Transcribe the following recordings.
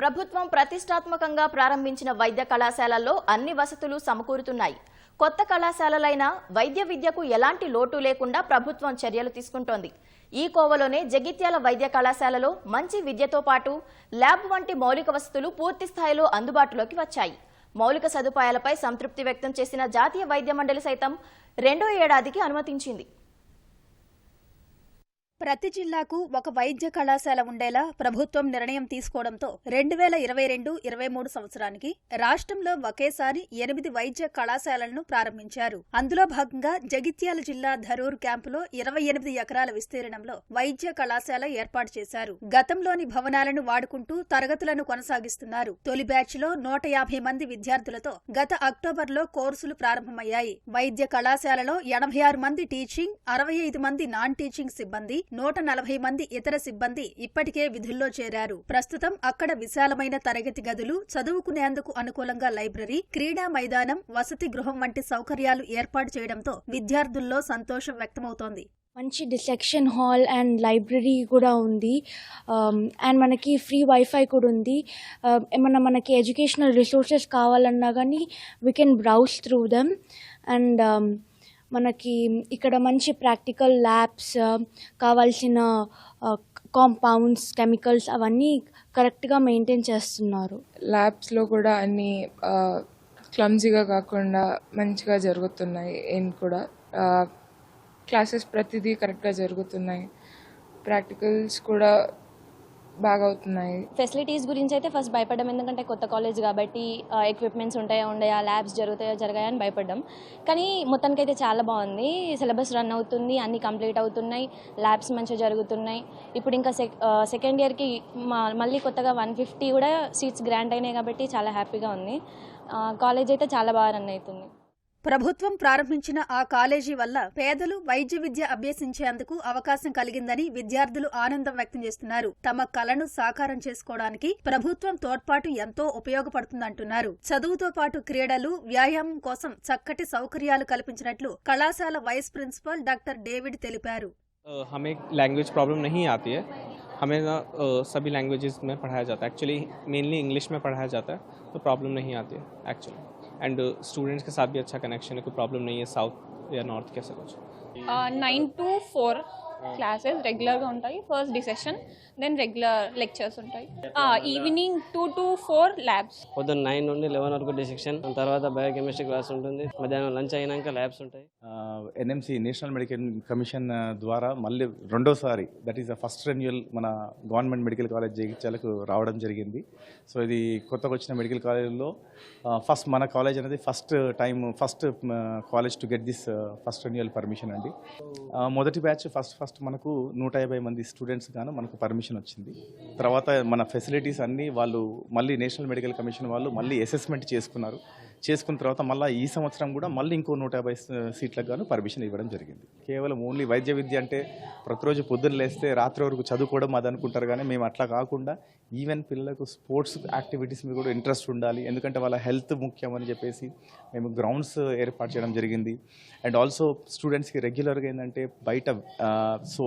ప్రభుత్వం ప్రతిష్టాత్మకంగా ప్రారంభించిన వైద్య కళాశాలల్లో అన్ని వసతులు సమకూరుతున్నాయి. కొత్త కళాశాలలైన వైద్య విద్యకు ఎలాంటి లోటు లేకుండా ప్రభుత్వం చర్యలు తీసుకుంటోంది. ఈ కోవలోనే జగిత్యాల వైద్య కళాశాలలో మంచి విద్యతో పాటు ల్యాబ్ వంటి మౌలిక వసతులు పూర్తి స్థాయిలో అందుబాటులోకి వచ్చాయి. మౌలిక సదుపాయాలపై సంతృప్తి వ్యక్తం చేసిన జాతీయ వైద్య మండలి సైతం రెండో ఏడాదికి అనుమతించింది. ప్రతి జిల్లాకు ఒక వైద్య కళాశాల ఉండేలా ప్రభుత్వం నిర్ణయం తీసుకోవడంతో రెండు వేల ఇరవై రెండు ఇరవై మూడు సంవత్సరానికి రాష్ట్రంలో ఒకేసారి ఎనిమిది వైద్య కళాశాలలను ప్రారంభించారు. అందులో భాగంగా జగిత్యాల జిల్లా ధరూర్ క్యాంపులో ఇరవై ఎనిమిది ఎకరాల విస్తీర్ణంలో వైద్య కళాశాల ఏర్పాటు చేశారు. గతంలోని భవనాలను వాడుకుంటూ తరగతులను కొనసాగిస్తున్నారు. తొలి బ్యాచ్లో నూట యాభై మంది విద్యార్థులతో గత అక్టోబర్లో కోర్సులు ప్రారంభమయ్యాయి. వైద్య కళాశాలలో ఎనభై ఆరు మంది టీచింగ్ అరవై ఐదు మంది నాన్ టీచింగ్ సిబ్బంది నూట నలభై మంది ఇతర సిబ్బంది ఇప్పటికే విధుల్లో చేరారు. ప్రస్తుతం అక్కడ విశాలమైన తరగతి గదులు చదువుకునేందుకు అనుకూలంగా లైబ్రరీ క్రీడా మైదానం వసతి గృహం వంటి సౌకర్యాలు ఏర్పాటు చేయడంతో విద్యార్థుల్లో సంతోషం వ్యక్తమవుతోంది. మంచి డిసెక్షన్ హాల్ అండ్ లైబ్రరీ కూడా ఉంది. Um, అండ్ మనకి ఫ్రీ వైఫై కూడా ఉంది. Um, ఏమన్నా మనకి ఎడ్యుకేషనల్ రిసోర్సెస్ కావాలన్నా కానీ we can browse through them and మనకి ఇక్కడ మంచి ప్రాక్టికల్ ల్యాబ్స్ కావాల్సిన కాంపౌండ్స్ కెమికల్స్ అవన్నీ కరెక్ట్గా మెయింటైన్ చేస్తున్నారు. ల్యాబ్స్లో కూడా అన్ని క్లమ్జీగా కాకుండా మంచిగా జరుగుతున్నాయి. ఏం కూడా క్లాసెస్ ప్రతిదీ కరెక్ట్గా జరుగుతున్నాయి. ప్రాక్టికల్స్ కూడా బాగా అవుతున్నాయి ఫెసిలిటీస్ గురించి అయితే ఫస్ట్ భయపడడం. ఎందుకంటే కొత్త కాలేజ్ కాబట్టి ఎక్విప్మెంట్స్ ఉంటాయా ఉండయా ల్యాబ్స్ జరుగుతాయా జరగాయా అని భయపడ్డాం. కానీ మొత్తానికి అయితే చాలా బాగుంది. సిలబస్ రన్ అవుతుంది అన్నీ కంప్లీట్ అవుతున్నాయి ల్యాబ్స్ మంచిగా జరుగుతున్నాయి. ఇప్పుడు ఇంకా సెక్ సెకండ్ ఇయర్కి మళ్ళీ కొత్తగా వన్ ఫిఫ్టీ కూడా సీట్స్ గ్రాంట్ అయినాయి కాబట్టి చాలా హ్యాపీగా ఉంది. కాలేజ్ అయితే చాలా బాగా రన్ అవుతుంది. ప్రభుత్వం ప్రారంభించిన ఆ కాలేజీ వల్ల పేదలు వైద్య విద్య అభ్యసించేందుకు అవకాశం కలిగిందని విద్యార్థులు ఆనందం వ్యక్తం చేస్తున్నారు తమ కలను సాకారం చేసుకోవడానికి ప్రభుత్వం తోడ్పాటు ఎంతో ఉపయోగపడుతుందంటున్నారు చదువుతో పాటు క్రీడలు వ్యాయామం కోసం చక్కటి సౌకర్యాలు కల్పించినట్లు కళాశాల వైస్ ప్రిన్సిపల్ డాక్టర్ డేవిడ్ తెలిపారు अ, हमें लैंग्वेज प्रॉब्लम नहीं आती है हमें ना अ, सभी लैंग्वेजेस में पढ़ाया जाता है एक्चुअली मेनली इंग्लिश में पढ़ाया जाता है तो प्रॉब्लम नहीं आती है एक्चुअली एंड स्टूडेंट्स के साथ भी अच्छा कनेक्शन है, कोई प्रॉब्लम नहीं है साउथ या नॉर्थ कैसा कुछ? नाइन टू फोर క్లాసెస్ రెగ్యులర్గా ఉంటాయి first dissection then regular lectures ఉంటాయి. Evening two to four labs. పొద్దున్న నైన్ నుండి లెవెన్ వరకు డిసెక్షన్ తర్వాత బయోకెమిస్ట్రీ క్లాస్ ఉంటుంది. మధ్యాహ్నం లంచ్ అయినాక ల్యాబ్స్ ఉంటాయి. ఎన్ఎంసి నేషనల్ మెడికల్ కమిషన్ ద్వారా మళ్ళీ రెండోసారి that is the first renewal మన గవర్నమెంట్ మెడికల్ కాలేజ్ జగిత్యాలకు రావడం జరిగింది. సో ఇది కొత్తగా వచ్చిన మెడికల్ కాలేజ్లో ఫస్ట్ మన కాలేజ్ అనేది first time first college to get this first renewal permission అండి. మొదటి బ్యాచ్ ఫస్ట్ ఫస్ట్ ఫస్ట్ మనకు నూట యాభై మంది స్టూడెంట్స్ గాను మనకు పర్మిషన్ వచ్చింది. తర్వాత మన ఫెసిలిటీస్ అన్నీ వాళ్ళు మళ్ళీ నేషనల్ మెడికల్ కమిషన్ వాళ్ళు మళ్ళీ అసెస్మెంట్ చేసుకున్నారు. చేసుకున్న తర్వాత మళ్ళీ ఈ సంవత్సరం కూడా మళ్ళీ ఇంకో నూట యాభై సీట్లకు గాను పర్మిషన్ ఇవ్వడం జరిగింది. కేవలం ఓన్లీ వైద్య విద్య అంటే ప్రతిరోజు పొద్దున్న లేస్తే రాత్రి వరకు చదువుకోవడం అది అనుకుంటారు కానీ మేము అట్లా కాకుండా ఈవెన్ పిల్లలకు స్పోర్ట్స్ యాక్టివిటీస్ మీద కూడా ఇంట్రెస్ట్ ఉండాలి. ఎందుకంటే వాళ్ళ హెల్త్ ముఖ్యం అని చెప్పేసి మేము గ్రౌండ్స్ ఏర్పాటు చేయడం జరిగింది. అండ్ ఆల్సో స్టూడెంట్స్కి రెగ్యులర్గా ఏంటంటే బయట సో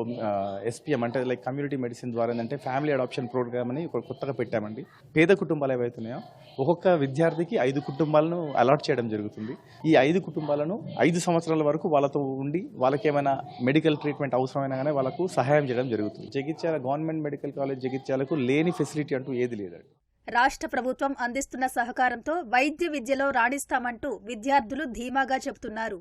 ఎస్పీఎం అంటే లైక్ కమ్యూనిటీ మెడిసిన్ ద్వారా ఏంటంటే ఫ్యామిలీ అడాప్షన్ ప్రోగ్రామ్ అని ఒక కొత్తగా పెట్టామండి. పేద కుటుంబాలు ఏవైతున్నాయో ఒక్కొక్క విద్యార్థికి ఐదు కుటుంబాలను అలాట్ చేయడం జరుగుతుంది. ఈ ఐదు కుటుంబాలను ఐదు సంవత్సరాల వరకు వాళ్ళతో ఉండి వాళ్ళకి ఏమైనా మెడికల్ ట్రీట్మెంట్ అవసరమైనా కానీ వాళ్ళకు సహాయం చేయడం జరుగుతుంది. జగిత్యాల గవర్నమెంట్ మెడికల్ కాలేజ్ జగిత్యాలకు లేని ఫెసిలిటీ అంటూ ఏది లేదండి. రాష్ట్ర ప్రభుత్వం అందిస్తున్న సహకారంతో వైద్య విద్యలో రాణిస్తామంటూ విద్యార్థులు ధీమాగా చెబుతున్నారు.